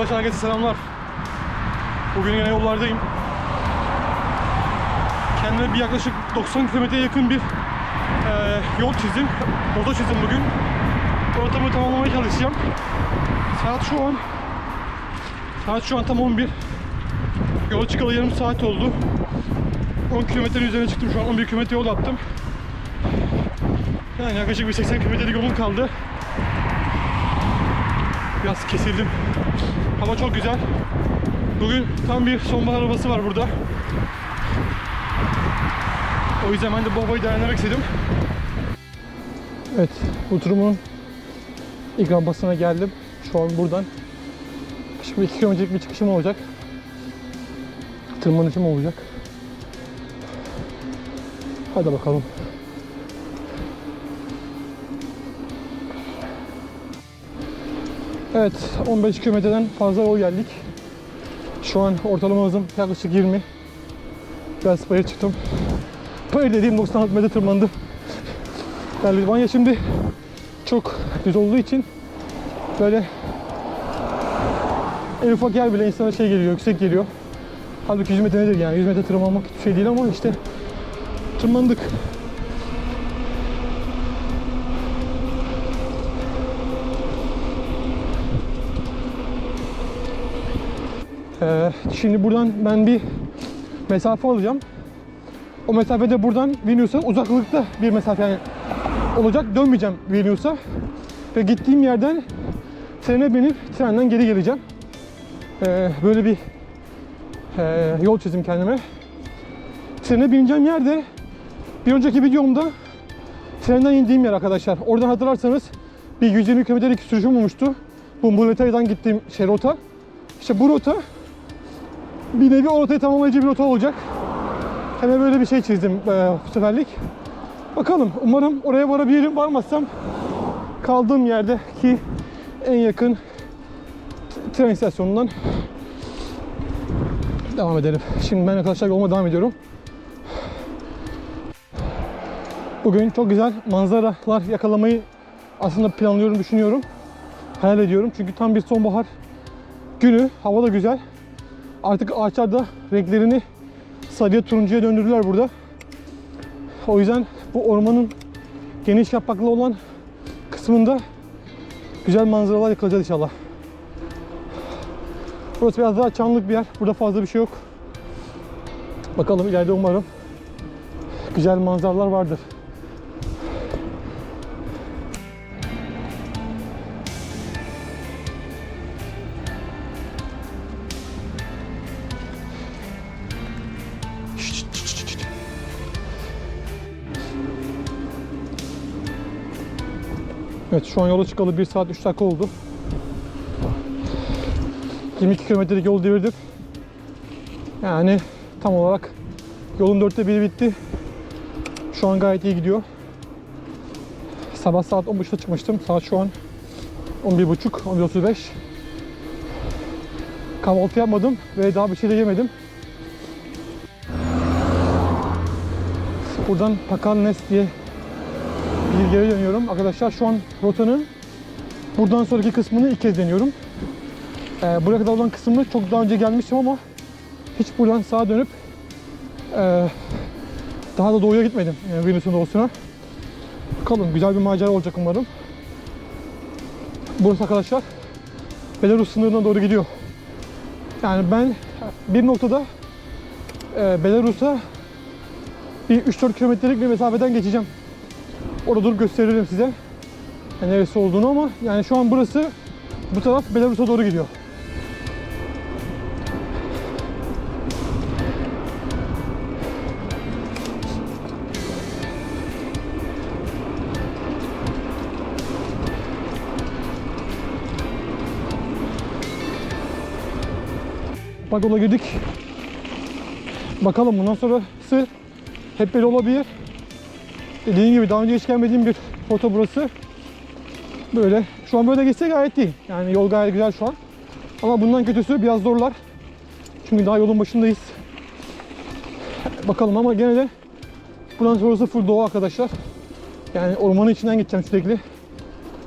Arkadaşlar herkese selamlar. Bugün yine yollardayım. Kendime bir yaklaşık 90 kilometreye yakın bir eee, yol çizdim. Rota çizdim bugün. Rotamı tamamlamaya çalışacağım. Saat şu an Saat şu an tam 11. Yola çıkalı yarım saat oldu. 10 kilometrenin üzerine çıktım şu an 11 kilometre yol yaptım. Yani yaklaşık bir 80 kilometrelik yolum kaldı. Biraz kesildim. Hava çok güzel. Bugün tam bir sonbahar havası var burada. O yüzden ben de bu havayı değerlendirmek istedim. Evet, bu turumun ilk rampasına geldim. Şu an buradan Şimdi 2 kilometrelik bir çıkışım olacak. Tırmanışım olacak. Hadi bakalım. Evet, 15 kilometreden fazla yol geldik. Şu an ortalama hızım yaklaşık 20. Biraz paya çıktım. Paya dediğim 96 metre tırmandım. Yani Litvanya şimdi çok düz olduğu için böyle en ufak yer bile insana şey geliyor, yüksek geliyor. Halbuki 100 metre nedir yani? 100 metre tırmanmak hiçbir şey değil ama işte tırmandık. Ee, şimdi buradan ben bir mesafe alacağım. O mesafede buradan Vilnius'a uzaklıkta bir mesafe yani olacak. Dönmeyeceğim Vilnius'a. Ve gittiğim yerden trene binip trenden geri geleceğim. Ee, böyle bir e, yol çizdim kendime. Trene bineceğim yerde bir önceki videomda trenden indiğim yer arkadaşlar. Oradan hatırlarsanız bir 120 kilometrelik sürüşüm olmuştu. Bu Muletay'dan gittiğim şey rota. İşte bu rota bir nevi o tamamlayıcı bir rota olacak. Hemen böyle bir şey çizdim e, bu seferlik. Bakalım umarım oraya varabilirim. Varmazsam kaldığım yerdeki en yakın tren istasyonundan devam edelim. Şimdi ben arkadaşlar yoluma devam ediyorum. Bugün çok güzel manzaralar yakalamayı aslında planlıyorum, düşünüyorum. Hayal ediyorum. Çünkü tam bir sonbahar günü. Hava da güzel. Artık ağaçlar da renklerini sarıya turuncuya döndürdüler burada. O yüzden bu ormanın geniş yapraklı olan kısmında güzel manzaralar yakalayacağız inşallah. Burası biraz daha çamlık bir yer. Burada fazla bir şey yok. Bakalım ileride umarım güzel manzaralar vardır. Evet şu an yola çıkalı 1 saat 3 dakika oldu. 22 kilometrelik yol devirdim. Yani tam olarak yolun dörtte biri bitti. Şu an gayet iyi gidiyor. Sabah saat 10.30'da çıkmıştım. Saat şu an 11.30, 11.35. Kahvaltı yapmadım ve daha bir şey de yemedim. Buradan Pakalnes diye yere dönüyorum. Arkadaşlar şu an rotanın buradan sonraki kısmını ilk kez deniyorum. Ee, buraya kadar olan kısmını çok daha önce gelmiştim ama hiç buradan sağa dönüp e, daha da doğuya gitmedim. Yani Venüs'ün doğusuna. Bakalım güzel bir macera olacak umarım. Burası arkadaşlar Belarus sınırına doğru gidiyor. Yani ben bir noktada e, Belarus'a bir 3-4 kilometrelik bir mesafeden geçeceğim. Orada durup gösteririm size. Yani neresi olduğunu ama yani şu an burası bu taraf Belarus'a doğru gidiyor. Bak yola girdik. Bakalım bundan sonrası hep böyle olabilir. Dediğim gibi daha önce hiç gelmediğim bir foto burası. Böyle. Şu an böyle geçse gayet iyi. Yani yol gayet güzel şu an. Ama bundan kötüsü biraz zorlar. Çünkü daha yolun başındayız. Bakalım ama gene de bundan sonrası full doğa arkadaşlar. Yani ormanın içinden geçeceğim sürekli.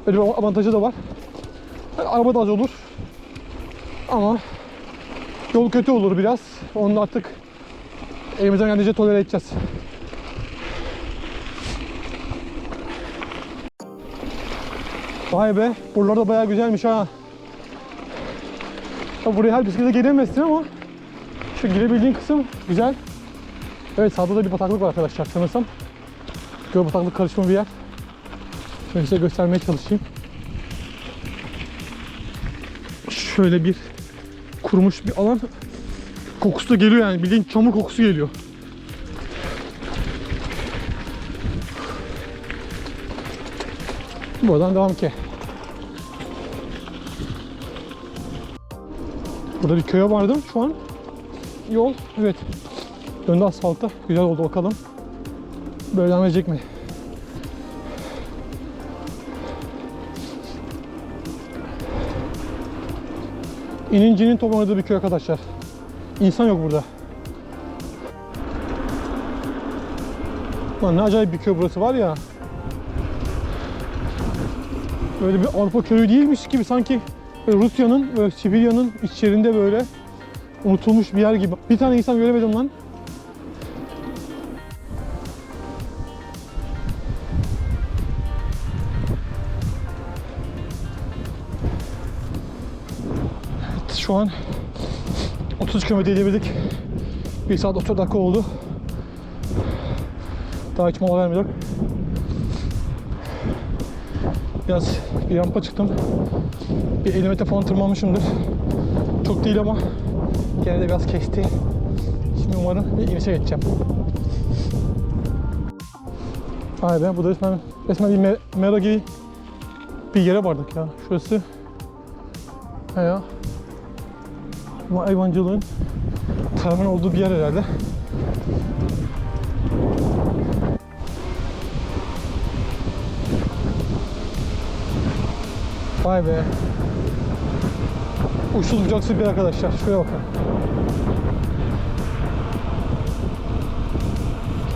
Böyle bir avantajı da var. Yani araba da az olur. Ama yol kötü olur biraz. Onu da artık elimizden geldiğince tolere edeceğiz. Vay be, buralar da bayağı güzelmiş ha. Ya buraya her bisiklete giremezsin ama şu girebildiğin kısım güzel. Evet sağda da bir bataklık var arkadaşlar sanırsam. Göl bataklık karışımı bir yer. Şöyle size göstermeye çalışayım. Şöyle bir kurumuş bir alan. Kokusu da geliyor yani bildiğin çamur kokusu geliyor. Buradan devam ki. Burada bir köye vardım şu an. Yol evet. Döndü asfalta. Güzel oldu bakalım. Böyle devam edecek mi? İnincinin toplanadığı bir köy arkadaşlar. İnsan yok burada. Lan ne acayip bir köy burası var ya. Böyle bir Avrupa köyü değilmiş gibi sanki Rusya'nın, böyle Sibirya'nın içlerinde böyle unutulmuş bir yer gibi. Bir tane insan göremedim lan. Şu an 30 km ilerledik. 1 saat 30 dakika oldu. Daha hiç mola vermedim. Biraz bir rampa çıktım. Bir 50 metre falan tırmanmışımdır. Çok değil ama gene de biraz kesti. Şimdi umarım bir inişe geçeceğim. Vay be bu da resmen, resmen bir me- mera gibi bir yere vardık ya. Şurası he ya. Bu hayvancılığın tarımın olduğu bir yer herhalde. Vay be. Uçsuz bucaksız bir arkadaşlar. Şuraya bakın.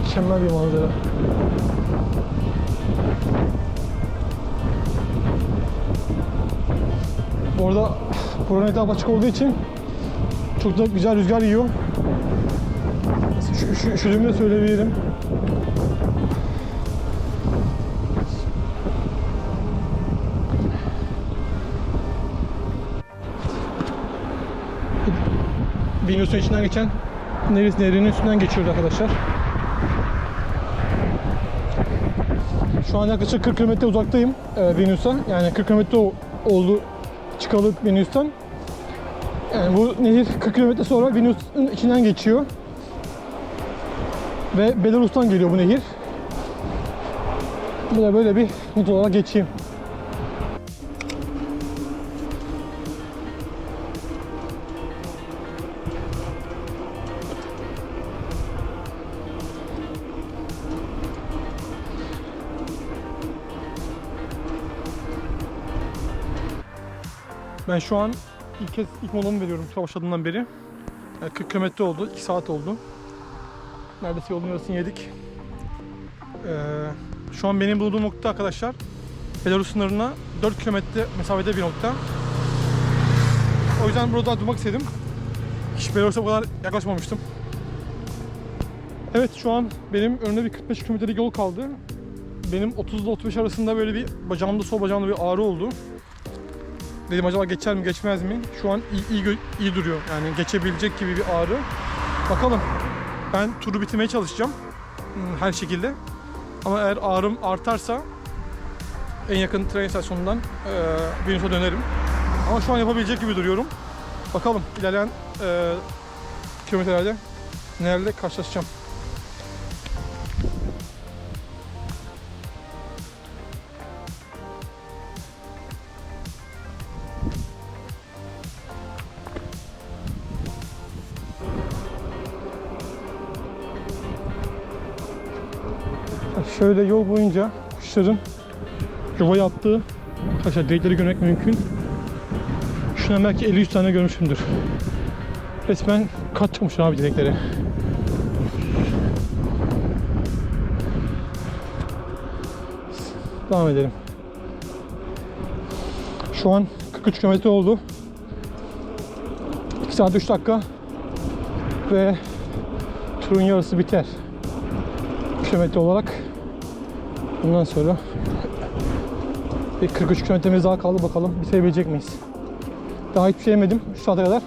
Mükemmel bir manzara. Bu arada buranın etrafı açık olduğu için çok da güzel rüzgar yiyor. Üşüdüğümü de söyleyebilirim. Binus'un içinden geçen Neris Nehri'nin üstünden geçiyoruz arkadaşlar. Şu an yaklaşık 40 km uzaktayım e, Venüs'a. Yani 40 km oldu çıkalı Venüs'ten. Yani bu nehir 40 km sonra Venüs'ün içinden geçiyor. Ve Belarus'tan geliyor bu nehir. Bu da böyle bir not olarak geçeyim. Ben şu an ilk kez ilk molamı veriyorum başladığından beri. Yani 40 km oldu, 2 saat oldu. Neredeyse yolun yarısını yedik. Ee, şu an benim bulunduğum nokta arkadaşlar Belarus sınırına 4 kilometre mesafede bir nokta. O yüzden burada durmak istedim. Hiç Belarus'a bu kadar yaklaşmamıştım. Evet şu an benim önümde bir 45 kilometrelik yol kaldı. Benim 30 ile 35 arasında böyle bir bacağımda sol bacağımda bir ağrı oldu. Dedim acaba geçer mi geçmez mi? Şu an iyi, iyi, iyi duruyor. Yani geçebilecek gibi bir ağrı. Bakalım. Ben turu bitirmeye çalışacağım. Hmm, Her şekilde. Ama eğer ağrım artarsa en yakın tren istasyonundan e, Venüs'e dönerim. Ama şu an yapabilecek gibi duruyorum. Bakalım ilerleyen e, kilometrelerde nelerle karşılaşacağım. Şöyle yol boyunca kuşların yuva yaptığı arkadaşlar direkleri görmek mümkün. Şuna belki 50-100 tane görmüşümdür. Resmen kat çıkmış abi direkleri. Devam edelim. Şu an 43 kilometre oldu. saat 3 dakika ve turun yarısı biter. Kilometre olarak. Bundan sonra bir 43 kilometremiz daha kaldı bakalım bitirebilecek miyiz? Daha hiçbir şey yemedim şu saate kadar.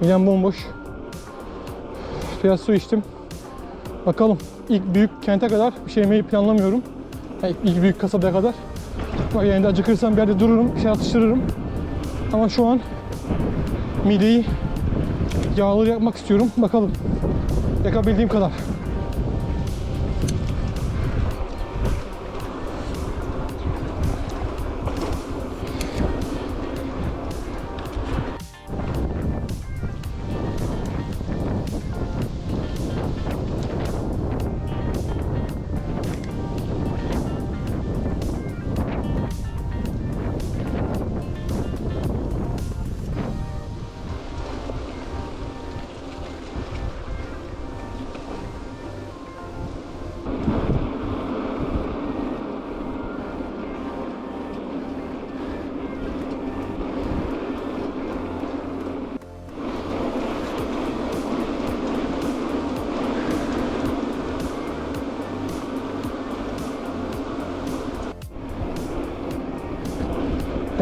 Midem bomboş. Biraz su içtim. Bakalım ilk büyük kente kadar bir şey yemeyi planlamıyorum. Yani ilk büyük kasabaya kadar. Yani de acıkırsam bir yerde dururum, bir şey atıştırırım. Ama şu an mideyi yağlı yapmak istiyorum. Bakalım. Yakabildiğim kadar.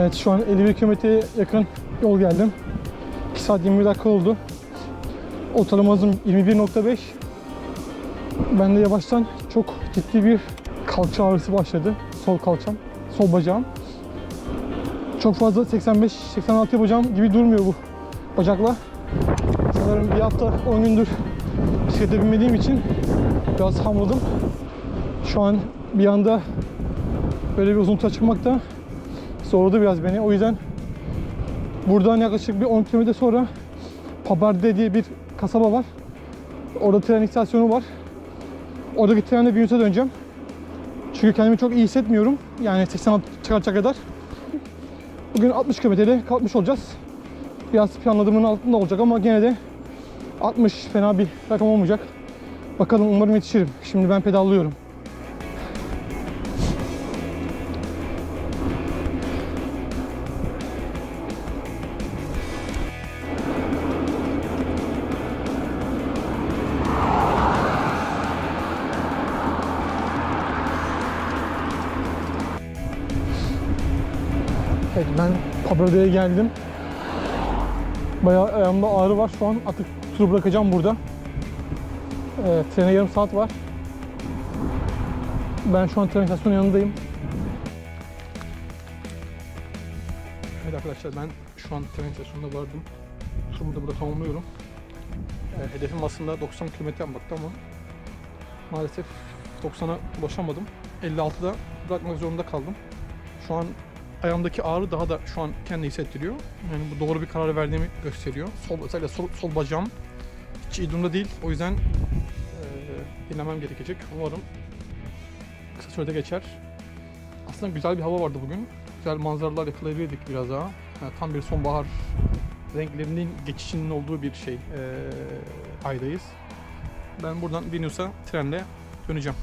Evet şu an 51 kilometreye yakın yol geldim. 2 saat 21 dakika oldu. Ortalama hızım 21.5. Bende yavaştan çok ciddi bir kalça ağrısı başladı. Sol kalçam, sol bacağım. Çok fazla 85-86 yapacağım gibi durmuyor bu bacakla. Sanırım bir hafta 10 gündür bisiklete binmediğim için biraz hamladım. Şu an bir anda böyle bir uzun çıkmak da zorladı biraz beni. O yüzden buradan yaklaşık bir 10 kilometre sonra Pabarde diye bir kasaba var. Orada tren istasyonu var. Oradaki trenle Binnus'a döneceğim. Çünkü kendimi çok iyi hissetmiyorum. Yani 86 çıkartacak kadar. Bugün 60 kilometrede kalkmış olacağız. Biraz planladığımın altında olacak ama gene de 60 fena bir rakam olmayacak. Bakalım umarım yetişirim. Şimdi ben pedallıyorum. Ben Pabrade'ye geldim. Bayağı ayağımda ağrı var şu an. Artık turu bırakacağım burada. Ee, trene yarım saat var. Ben şu an tren istasyonu yanındayım. Evet arkadaşlar ben şu an tren istasyonunda vardım. Turumu da burada tamamlıyorum. Ee, hedefim aslında 90 km yapmaktı ama maalesef 90'a ulaşamadım. 56'da bırakmak zorunda kaldım. Şu an ayağımdaki ağrı daha da şu an kendi hissettiriyor. Yani bu doğru bir karar verdiğimi gösteriyor. Sol özellikle sol, sol bacağım hiç iyi durumda değil. O yüzden eee dinlemem gerekecek. Umarım kısa sürede geçer. Aslında güzel bir hava vardı bugün. Güzel manzaralar yakalayabilirdik biraz daha. Yani tam bir sonbahar renklerinin geçişinin olduğu bir şey eee aydayız. Ben buradan Venüs'a trenle döneceğim.